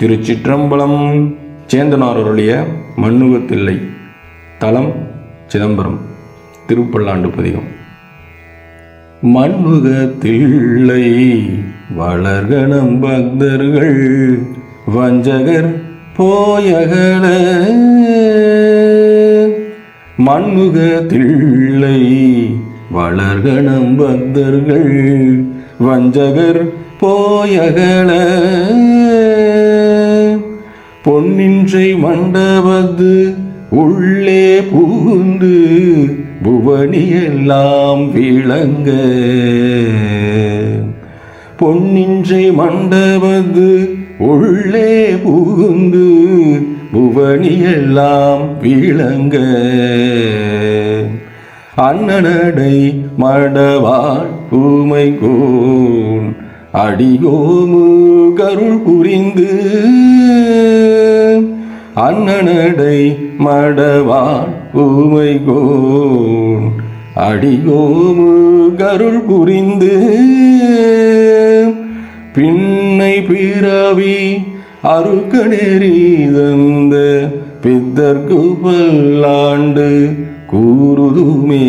திருச்சிற்றம்பலம் சேந்தனார் அருளிய மண்ணுகத்தில்லை. தலம் சிதம்பரம். திருப்பல்லாண்டு பதிகம். மண்முகத்தில்லை. வளர்கணம் பக்தர்கள். வஞ்சகர் போயகல. மண்முகத்தில்லை. வளர்கணம் பக்தர்கள். வஞ்சகர் போயகல. பொன்னின்றை மண்டபத்து உள்ளே புகுந்து புவனியெல்லாம் விளங்க. பொன்னின்றை மண்டபது உள்ளே புகுந்து புவனியெல்லாம் விளங்க. அண்ணனடை மடவாள் பூமை கோன் அடியோமு கருள் புரிந்து. அண்ணனடை மடவான் ஊமை கோன் அடிகோமு கருள் புரிந்து பின்னை பிறவி அருக்க தந்த பித்தர்க்கு பல்லாண்டு கூறுதுமே.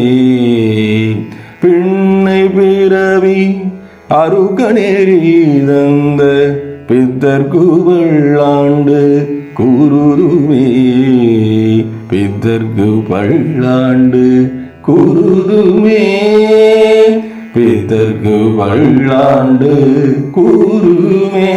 பின்னை பிறவி அருக்க தந்த பித்தர்க்கு பல்லாண்டு கூறுதுமே பித்தர்க்கு பல்லாண்டு கூறுதுமே பித்தர்க்கு பல்லாண்டு கூறுமே